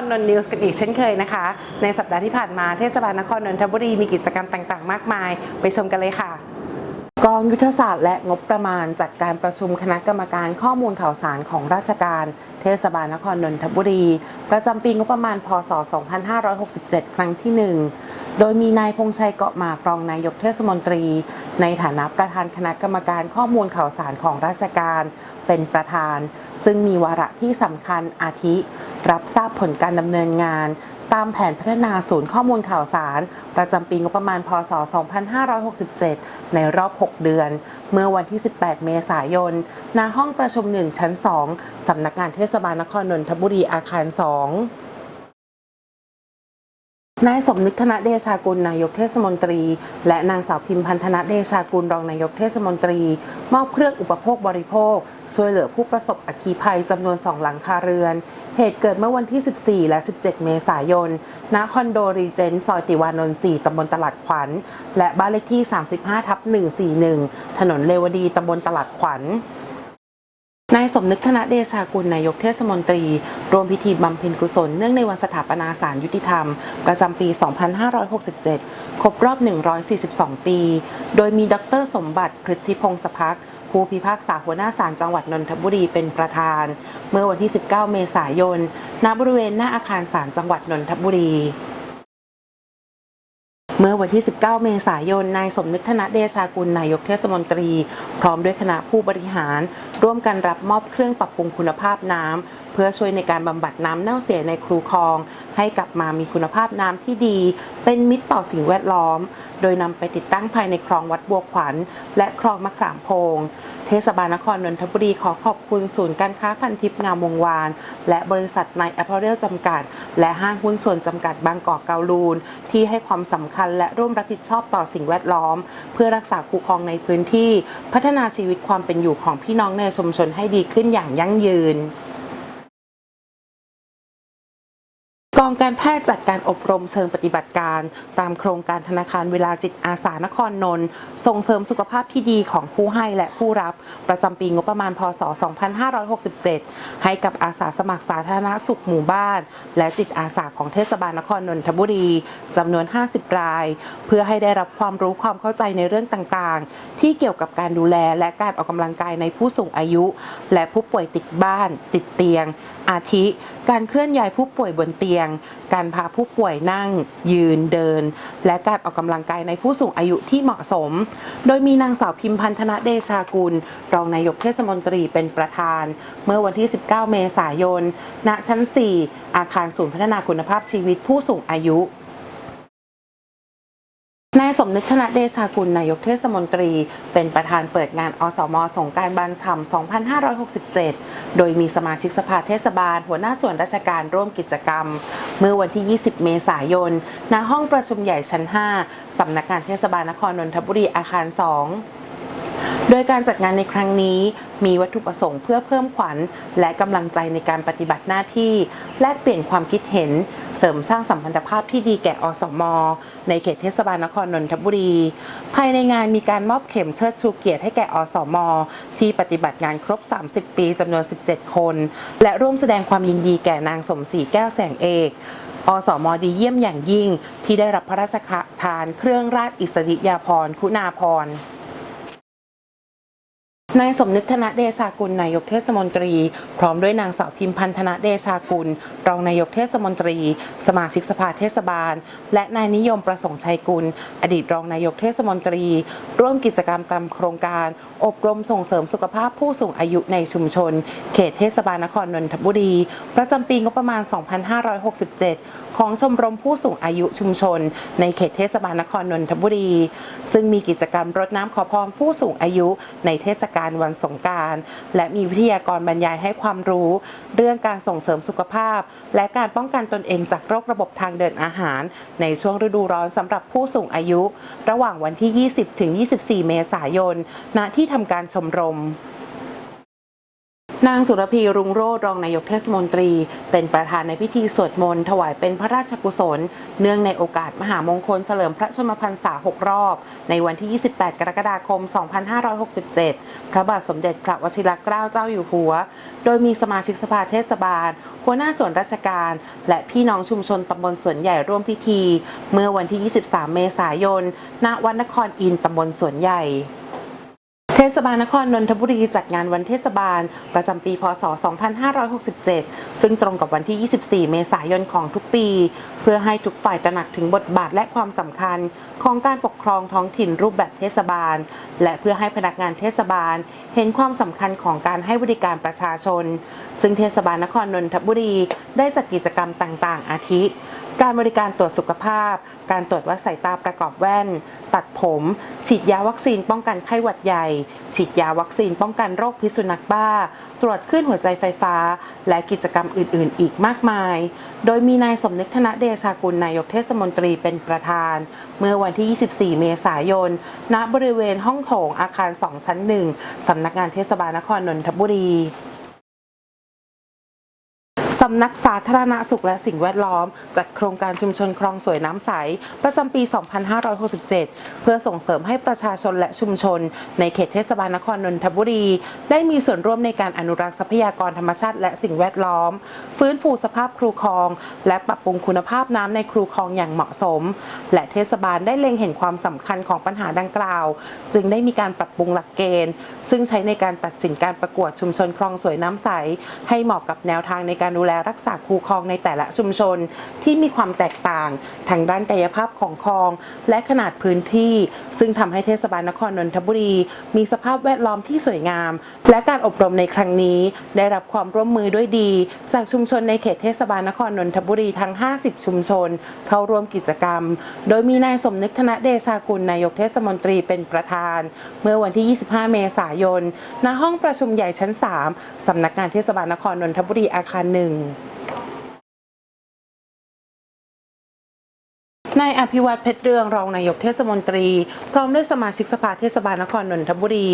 รนนท์นิวส์กันอีกเช่นเคยนะคะ ในสัปดาห์ที่ผ่านมาเทศบาลนครนนทบุรีมีกิจกรรมต่างๆ มากมาย ไปชมกันเลยค่ะกองยุทธศาสตร์และงบประมาณจัดการประชุมคณะกรรมการข้อมูลข่าวสารของราชการ เทศบาลนครนนทบุรี ประจำปีงบประมาณ พศ 2567 ครั้งที่ 1 โดยมีนายพงชัยเกาะมากรองนายกเทศมนตรี ในฐานะประธานคณะกรรมการข้อมูลข่าวสารของราชการ เป็นประธาน ซึ่งมีวาระที่สำคัญอาทิ รับทราบผลการดำเนินงาน ตามแผนพัฒนาศูนย์ข้อมูลข่าวสาร ประจำปีงบประมาณ พศ 2567 ในรอบ 6 เดือน เมื่อวันที่ 18 เมษายน ณ ห้องประชุม 1 ชั้น 2 สำนักงานเทศบาลนครนนทบุรีอาคาร 2นายสมนึกธนเดชากุลนายกเทศมนตรี และนางสาวพิมพันธนเดชากุลรองนายกเทศมนตรี มอบเครื่องอุปโภคบริโภค ช่วยเหลือผู้ประสบอัคคีภัยจำนวน2หลังคาเรือน เหตุเกิดเมื่อวันที่ 14 และ 17 เมษายน ณ คอนโดรีเจนต์ซอยติวานนท์ 4 ตำบลตลาดขวัญ และบ้านเลขที่ 35 ทับ 141 ถนนเลวดี ตำบลตลาดขวัญนายสมนึกธนเดชากุลนายกเทศมนตรีรวมพิธีบำเพ็ญกุศลเนื่องในวันสถาปนาศาลยุติธรรม ประจำปี 2567 ครบรอบ 142 ปี โดยมีดรสมบัติพฤทธิพงศพัก ผู้พิพากษาหัวหน้าศาลจังหวัดนนทบุรีเป็นประธาน เมื่อวันที่ 19 เมษายน ณ บริเวณหน้าอาคารศาลจังหวัดนนทบุรีเมื่อวันที่ 19 เมษายน นายสมนึกธนเดชากุล นายกเทศมนตรี พร้อมด้วยคณะผู้บริหาร ร่วมกันรับมอบเครื่องปรับปรุงคุณภาพน้ำเพื่อช่วยในการบำบัดน้ำเน่าเสียในครูคลอง ให้กลับมามีคุณภาพน้ำที่ดี เป็นมิตรต่อสิ่งแวดล้อม โดยนำไปติดตั้งภายในคลองวัดบัวขวัญ และคลองมะขามโพง เทศบาลนครนนทบุรีขอขอบคุณศูนย์การค้าพันทิพย์งามวงวาน และบริษัทในแอปเปิลจำกัด และห้างหุ้นส่วนจำกัดบางกอกเกาลูน ที่ให้ความสำคัญและร่วมรับผิดชอบต่อสิ่งแวดล้อม เพื่อรักษาคูคลองในพื้นที่ พัฒนาชีวิตความเป็นอยู่ของพี่น้องในชุมชนให้ดีขึ้นอย่างยั่งยืน องการแพทย์จัดการอบรมเชิงปฏิบัติการ ตามโครงการธนาคารเวลาจิตอาสานครนนท์ส่งเสริมสุขภาพที่ดีของผู้ให้และผู้รับ ประจำปีงบประมาณพศ 2567 ให้กับอาสาสมัครสาธารณสุขหมู่บ้าน และจิตอาสาของเทศบาลนครนนทบุรีจำนวน 50 ราย เพื่อให้ได้รับความรู้ความเข้าใจในเรื่องต่างๆ ที่เกี่ยวกับการดูแลและการออกกำลังกายในผู้สูงอายุ และผู้ป่วยติดบ้าน ติดเตียง อาทิ การเคลื่อนย้ายผู้ป่วยบนเตียงการพาผู้ป่วยนั่ง ยืนเดิน และการออกกำลังกายในผู้สูงอายุที่เหมาะสม โดยมีนางสาวพิมพันธนะเดชากุล รองนายกเทศมนตรีเป็นประธาน เมื่อวันที่ 19 เมษายน ณ ชั้น 4 อาคารศูนย์พัฒนาคุณภาพชีวิตผู้สูงอายุายสมนึกธนเดชากุลนายกเทศมนตรี เป็นประธานเปิดงานอสมสงการบานฉ่ำ2567 โดยมีสมาชิกสภาเทศบาล หัวหน้าส่วนราชการร่วมกิจกรรม เมื่อวันที่ 20 เมษายน ณ ห้องประชุมใหญ่ชั้น 5 สำนักงานเทศบาลนครนนทบุรีอาคาร 2 โดยการจัดงานในครั้งนี้มีวัตถุประสงค์เพื่อเพิ่มขวัญ และกำลังใจในการปฏิบัติหน้าที่ แลกเปลี่ยนความคิดเห็น เสริมสร้างสัมพันธภาพที่ดีแก่อสม ในเขตเทศบาลนครนนทบุรี ภายในงานมีการมอบเข็มเชิดชูเกียรติให้แก่อสม ที่ปฏิบัติงานครบ 30 ปีจำนวน 17 คน และร่วมแสดงความยินดีแก่นางสมศรีแก้วแสงเอกอสมดีเยี่ยมอย่างยิ่งที่ได้รับพระราชทานเครื่องราชอิสริยาภรณ์คุณาภรณ์ นายสมนึกธนเดชากุลนายกเทศมนตรี พร้อมด้วยนางสาวพิมพันธนเดชากุล รองนายกเทศมนตรี สมาชิกสภาเทศบาล และนายนิยมประสงค์ชัยกุล อดีตรองนายกเทศมนตรี ร่วมกิจกรรมตามโครงการ อบรมส่งเสริมสุขภาพผู้สูงอายุในชุมชน เขตเทศบาลนครนนทบุรี ประจำปีงบประมาณ 2567 ของชมรมผู้สูงอายุชุมชน ในเขตเทศบาลนครนนทบุรี ซึ่งมีกิจกรรมรดน้ำขอพรผู้สูงอายุในเทศกาลวันสงการและมีวิทยากรบรรยายให้ความรู้ เรื่องการส่งเสริมสุขภาพ และการป้องกันตนเองจากโรคระบบทางเดินอาหาร ในช่วงฤดูร้อนสำหรับผู้สูงอายุ ระหว่างวันที่ 20ถึง24 เมษายน ณ ที่ทำการชมรม นางสุรพีรุงโรจน์รองนายกเทศมนตรี เป็นประธานในพิธีสวดมนต์ถวายเป็นพระราชกุศล เนื่องในโอกาสมหามงคลเฉลิมพระชนมพรรษา 6 รอบ ในวันที่ 28 กรกฎาคม 2567 พระบาทสมเด็จพระวชิรเกล้าเจ้าอยู่หัว โดยมีสมาชิกสภาเทศบาล หัวหน้าส่วนราชการ และพี่น้องชุมชนตำบลสวนใหญ่ร่วมพิธี เมื่อวันที่ 23 เมษายน ณ วัดนครอินทร์ตำบลสวนใหญ่ ศบาลนครนนทบุรีจัดงานวันเทศบาล ประจำปีพศ 2567 ซึ่งตรงกับวันที่ 24 เมษายนของทุกปี เพื่อให้ทุกฝ่ายตระหนักถึงบทบาทและความสำคัญ ของการปกครองท้องถิ่นรูปแบบเทศบาล และเพื่อให้พนักงานเทศบาล เห็นความสำคัญของการให้บริการประชาชน ซึ่งเทศบาลนครนนทบุรีได้จัดกิจกรรมต่าง ๆ อาทิ การบริการตรวจสุขภาพ การตรวจวัดสายตาประกอบแว่น ตัดผม ฉีดยาวัคซีนป้องกันไข้หวัดใหญ่ ฉีดยาวัคซีนป้องกันโรคพิษสุนัขบ้า ตรวจคลื่นหัวใจไฟฟ้า และกิจกรรมอื่น ๆ อีกมากมาย โดยมีนายสมนึกธนเดชากุลนายกเทศมนตรีเป็นประธาน เมื่อวันที่ 24 เมษายน ณ บริเวณห้องโถงอาคาร 2 ชั้น 1 สำนักงานเทศบาลนครนนทบุรีำนักสาธารณสุขและสิ่งแวดล้อม จัดโครงการชุมชนคลองสวยน้ำใส ประจำปี 2567 เพื่อส่งเสริมให้ประชาชนและชุมชน ในเขตเทศบาลนครนนทบุรี ได้มีส่วนร่วมในการอนุรักษ์ทรัพยากรธรรมชาติและสิ่งแวดล้อม ฟื้นฟูสภาพครูคลอง และปรับปรุงคุณภาพน้ำในครูคลองอย่างเหมาะสม และเทศบาลได้เล็งเห็นความสำคัญของปัญหาดังกล่าว จึงได้มีการปรับปรุงหลักเกณฑ์ ซึ่งใช้ในการตัดสินการประกวดชุมชนคลองสวยน้ำใส ให้เหมาะกับแนวทางในการดูแลรักษาคูคลองในแต่ละชุมชนที่มีความแตกต่างทางด้านกายภาพของคลอง และขนาดพื้นที่ ซึ่งทำให้เทศบาลนครนนทบุรี มีสภาพแวดล้อมที่สวยงาม และการอบรมในครั้งนี้ ได้รับความร่วมมือด้วยดี จากชุมชนในเขตเทศบาลนครนนทบุรีทั้ง 50 ชุมชน เข้าร่วมกิจกรรม โดยมีนายสมนึกธนเดชากุลนายกเทศมนตรีเป็นประธาน เมื่อวันที่ 25 เมษายนณห้องประชุมใหญ่ชั้น 3สำนักงานเทศบาลนครนนทบุรีอาคารหนึ่ง you นายอภิวัตเพชรเรืองรองนายกเทศมนตรี พร้อมด้วยสมาชิกสภาเทศบาลนครนนทบุรี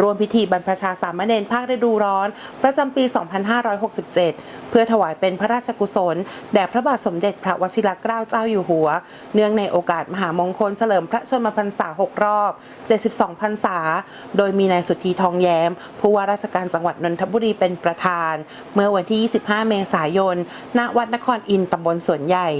ร่วมพิธีบรรพชาสามเณรภาคฤดูร้อน ประจำปี 2567 เพื่อถวายเป็นพระราชกุศล แด่พระบาทสมเด็จพระวชิรเกล้าเจ้าอยู่หัว เนื่องในโอกาสมหามงคลเฉลิมพระชนมพรรษา 6 รอบ 72 พรรษา โดยมีนายสุธีทองแย้ม ผู้ว่าราชการจังหวัดนนทบุรีเป็นประธาน เมื่อวันที่ 25 เมษายน ณ วัดนครอินทร์ตำบลสวนใหญ่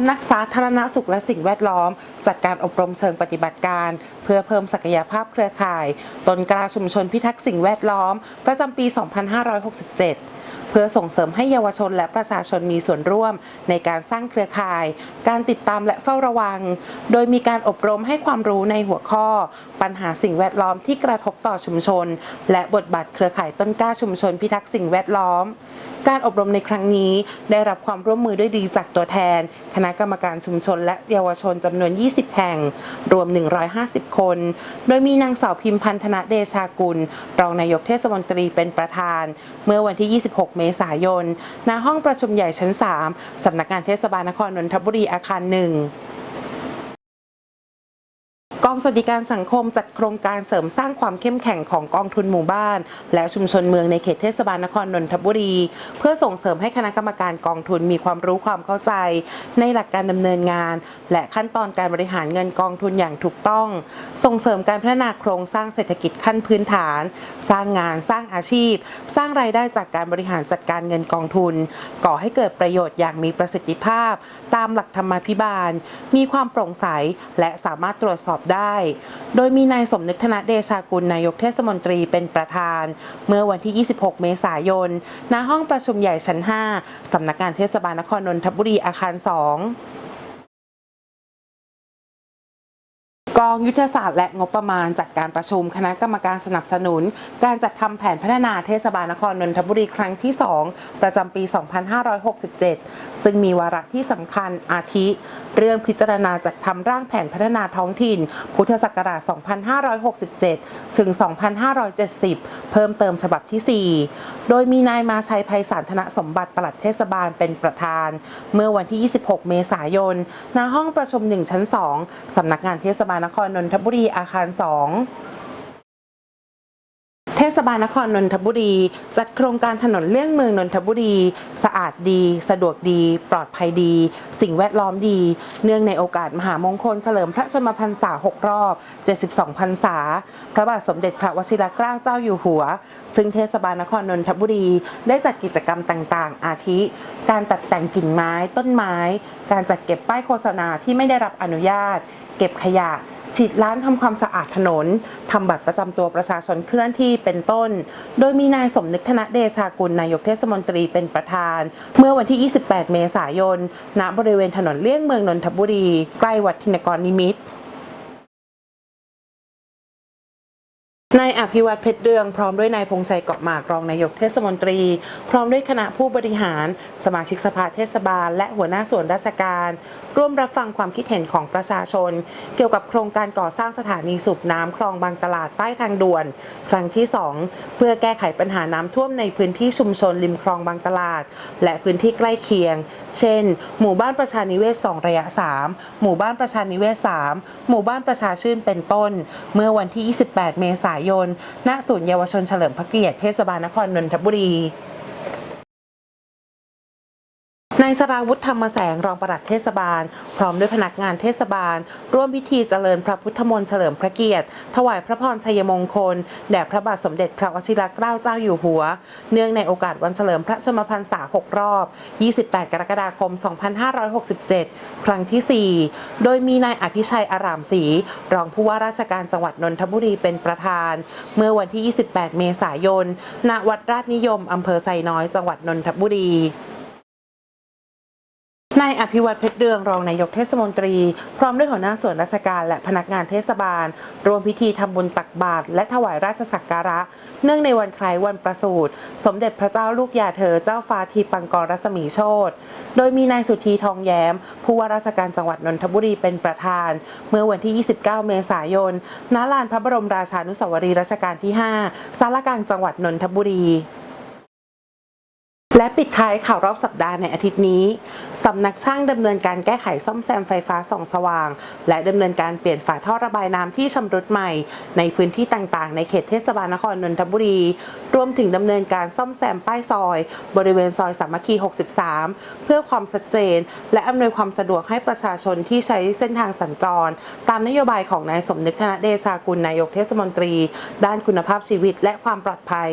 ำนักสาธารณสุขและสิ่งแวดล้อม จัดการอบรมเชิงปฏิบัติการ เพื่อเพิ่มศักยภาพเครือข่าย ตนกล้าชุมชนพิทักษ์สิ่งแวดล้อม ประจำปี 2567 พื่อส่งเสริมให้เยาวชนและประชาชนมีส่วนร่วม ในการสร้างเครือข่าย การติดตามและเฝ้าระวัง โดยมีการอบรมให้ความรู้ในหัวข้อ ปัญหาสิ่งแวดล้อมที่กระทบต่อชุมชน และบทบาทเครือข่ายต้นกล้าชุมชนพิทักษ์สิ่งแวดล้อม การอบรมในครั้งนี้ได้รับความร่วมมือด้วยดีจากตัวแทน คณะกรรมการชุมชน และเยาวชนจำนวน 20 แห่ง รวม 150 คน โดยมีนางสาวพิมพันธนะเดชากุล รองนายกเทศมนตรีเป็นประธาน เมื่อวันที่ 26 เมษายน ณ ห้องประชุมใหญ่ชั้น 3 สำนักงานเทศบาลนครนนทบุรีอาคารหนึ่ง องสวัสดิการสังคมจัดโครงการเสริมสร้างความเข้มแข็งของกองทุนหมู่บ้าน และชุมชนเมืองในเขตเทศบาลนครนนทบุรี เพื่อส่งเสริมให้คณะกรรมการกองทุนมีความรู้ความเข้าใจ ในหลักการดำเนินงาน และขั้นตอนการบริหารเงินกองทุนอย่างถูกต้อง ส่งเสริมการพัฒนาโครงสร้างเศรษฐกิจขั้นพื้นฐาน สร้างงานสร้างอาชีพ สร้างรายได้จากการบริหารจัดการเงินกองทุน ก่อให้เกิดประโยชน์อย่างมีประสิทธิภาพ ตามหลักธรรมาภิบาล มีความโปร่งใสและสามารถตรวจสอบได้โดยมีนายสมนึกธนเดชากุลนายกเทศมนตรีเป็นประธาน เมื่อวันที่ 26 เมษายน ณ ห้องประชุมใหญ่ชั้น 5 สำนักงานเทศบาลนครนนทบุรีอาคาร 2 องยุทธศาสตร์และงบประมาณจัดการประชุมคณะกรรมการสนับสนุน การจัดทำแผนพัฒนาเทศบาลนครนนทบุรีครั้งที่ 2 ประจำปี 2567 ซึ่งมีวาระที่สำคัญอาทิ เรื่องพิจารณาจัดทำร่างแผนพัฒนาท้องถิ่น พุทธศักราช 2567 ถึง 2570 เพิ่มเติมฉบับที่ 4 โดยมีนายมาชัยไพศาลธนสมบัติปลัดเทศบาลเป็นประธาน เมื่อวันที่ 26 เมษายนณห้องประชุม 1 ชั้น 2สำนักงานเทศบาลนครนนทบุรีอาคาร 2เทศบาลนครนนทบุรี จัดโครงการถนนเลี่ยงเมืองนนทบุรี สะอาดดี สะดวกดี ปลอดภัยดี สิ่งแวดล้อมดี เนื่องในโอกาสมหามงคลเฉลิมพระชนมพรรษา 6 รอบ 72 พรรษา พระบาทสมเด็จพระวชิรเกล้าเจ้าอยู่หัว ซึ่งเทศบาลนครนนทบุรี ได้จัดกิจกรรมต่างๆ อาทิ การตัดแต่งกิ่งไม้ต้นไม้ การจัดเก็บป้ายโฆษณาที่ไม่ได้รับอนุญาต เก็บขยะ ฉีดล้างทำความสะอาดถนนทำบัตรประจำตัวประชาชนเคลื่อนที่เป็นต้น โดยมีนายสมนึกธนเดชากุลนายกเทศมนตรีเป็นประธาน เมื่อวันที่ 28 เมษายน ณ บริเวณถนนเลี่ยงเมืองนนทบุรี ใกล้วัดทินกรนิมิตร อภิวัตเพชรเรือง พร้อมด้วยนายพงชัยเกาะหมากรองนายกเทศมนตรี พร้อมด้วยคณะผู้บริหาร สมาชิกสภาเทศบาล และหัวหน้าส่วนราชการ ร่วมรับฟังความคิดเห็นของประชาชน เกี่ยวกับโครงการก่อสร้างสถานีสูบน้ำคลองบางตลาดใต้ทางด่วน ครั้งที่ 2 เพื่อแก้ไขปัญหาน้ำท่วมในพื้นที่ชุมชนริมคลองบางตลาด และพื้นที่ใกล้เคียง เช่น หมู่บ้านประชานิเวศ 2 ระยะ 3 หมู่บ้านประชานิเวศ 3 หมู่บ้านประชาชื่นเป็นต้น เมื่อวันที่ 28 เมษายนณศูนย์เยาวชนเฉลิมพระเกียรติเทศบาลนครนนทบุรี นายสราวุฒิธรรมแสงรองปลัดเทศบาล พร้อมด้วยพนักงานเทศบาล ร่วมพิธีเจริญพระพุทธมนต์เฉลิมพระเกียรติ ถวายพระพรชัยมงคล แด่พระบาทสมเด็จพระวชิรเกล้าเจ้าอยู่หัว เนื่องในโอกาสวันเฉลิมพระชนมพรรษา 6 รอบ 28 กรกฎาคม 2567 ครั้งที่ 4 โดยมีนายอภิชัยอารามศรีรองผู้ว่าราชการจังหวัดนนทบุรีเป็นประธาน เมื่อวันที่ 28 เมษายนณวัดราชนิยมอำเภอไซน้อยจังหวัดนนทบุรี นายอภิวัตเพชรเรืองรองนายกเทศมนตรี พร้อมด้วยหัวหน้าส่วนราชการและพนักงานเทศบาล รวมพิธีทำบุญตักบาตรและถวายราชสักการะ เนื่องในวันคล้ายวันประสูติสมเด็จพระเจ้าลูกยาเธอเจ้าฟ้าทีปังกรรัศมีโชตโดยมีนายสุธีทองแย้ม ผู้ว่าราชการจังหวัดนนทบุรีเป็นประธาน เมื่อวันที่ 29 เมษายนณลานพระบรมราชานุสาวรีย์รัชกาลที่5สารกลางจังหวัดนนทบุรี และปิดท้ายข่าวรอบสัปดาห์ในอาทิตย์นี้ สำนักช่างดำเนินการแก้ไขซ่อมแซมไฟฟ้าส่องสว่าง และดำเนินการเปลี่ยนฝาท่อระบายน้ำที่ชำรุดใหม่ ในพื้นที่ต่างๆ ในเขตเทศบาลนครนนทบุรี รวมถึงดำเนินการซ่อมแซมป้ายซอย บริเวณซอยสามัคคี 63 เพื่อความชัดเจน และอำนวยความสะดวกให้ประชาชนที่ใช้เส้นทางสัญจร ตามนโยบายของนายสมนึกธนเดชากุลนายกเทศมนตรี ด้านคุณภาพชีวิตและความปลอดภัย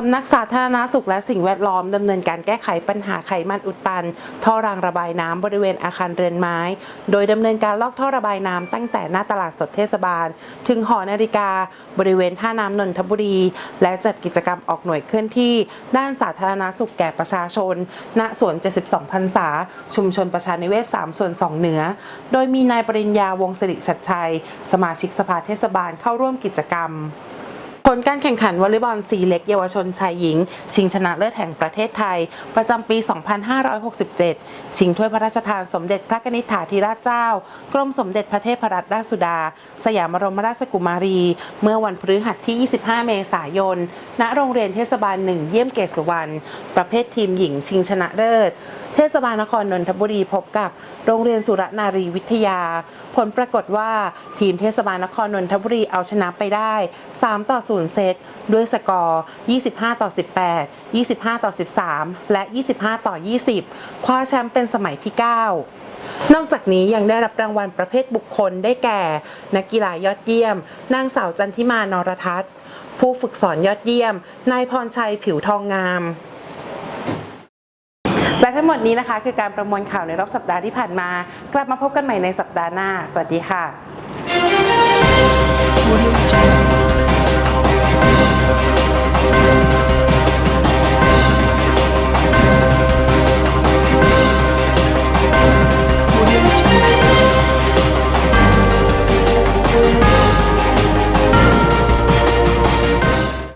สำนักสาธารณาสุขและสิ่งแวดล้อมดำเนินการแก้ไขปัญหาไขมันอุดตัน ท่อรางระบายน้ำบริเวณอาคารเรือนไม้ โดยดำเนินการลอกท่อระบายน้ำตั้งแต่หน้าตลาดสดเทศบาล ถึงหอนาฬิกา บริเวณท่าน้ำนนทบุรี และจัดกิจกรรมออกหน่วยเคลื่อนที่ ด้านสาธารณาสุขแก่ประชาชน ณสวน 72 พรรษา ชุมชนประชานิเวศ 3 ส่วน 2 เหนือ โดยมีนายปริญญาวงศิริชัดชัย สมาชิกสภาเทศบาลเข้าร่วมกิจกรรม ผลการแข่งขันวอลเลย์บอลสีเล็กเยาวชนชายหญิง ชิงชนะเลิศแห่งประเทศไทย ประจำปี 2567 ชิงถ้วยพระราชทานสมเด็จพระนิษฐาธิราชเจ้า กรมสมเด็จพระเทพรัตนราชสุดา สยามบรมราชกุมารี เมื่อวันพฤหัสที่ 25 เมษายน ณ โรงเรียนเทศบาลหนึ่งเยี่ยมเกศวรรณประเภททีมหญิงชิงชนะเลิศ เทศบาลนครนนทบุรีพบกับโรงเรียนสุรนารีวิทยา ผลปรากฏว่าทีมเทศบาลนครนนทบุรีเอาชนะไปได้ 3 ต่อ 0 เซต ด้วยสกอร์ 25 ต่อ 18 25 ต่อ 13 และ 25 ต่อ 20 คว้าแชมป์เป็นสมัยที่ 9นอกจากนี้ยังได้รับรางวัลประเภทบุคคลได้แก่ นักกีฬายอดเยี่ยม นางสาวจันทิมานรทัศน์ ผู้ฝึกสอนยอดเยี่ยม นายพรชัยผิวทองงาม ทั้งหมดนี้นะคะ คือการประมวลข่าวในรอบสัปดาห์ที่ผ่านมา กลับมาพบกันใหม่ในสัปดาห์หน้า สวัสดีค่ะ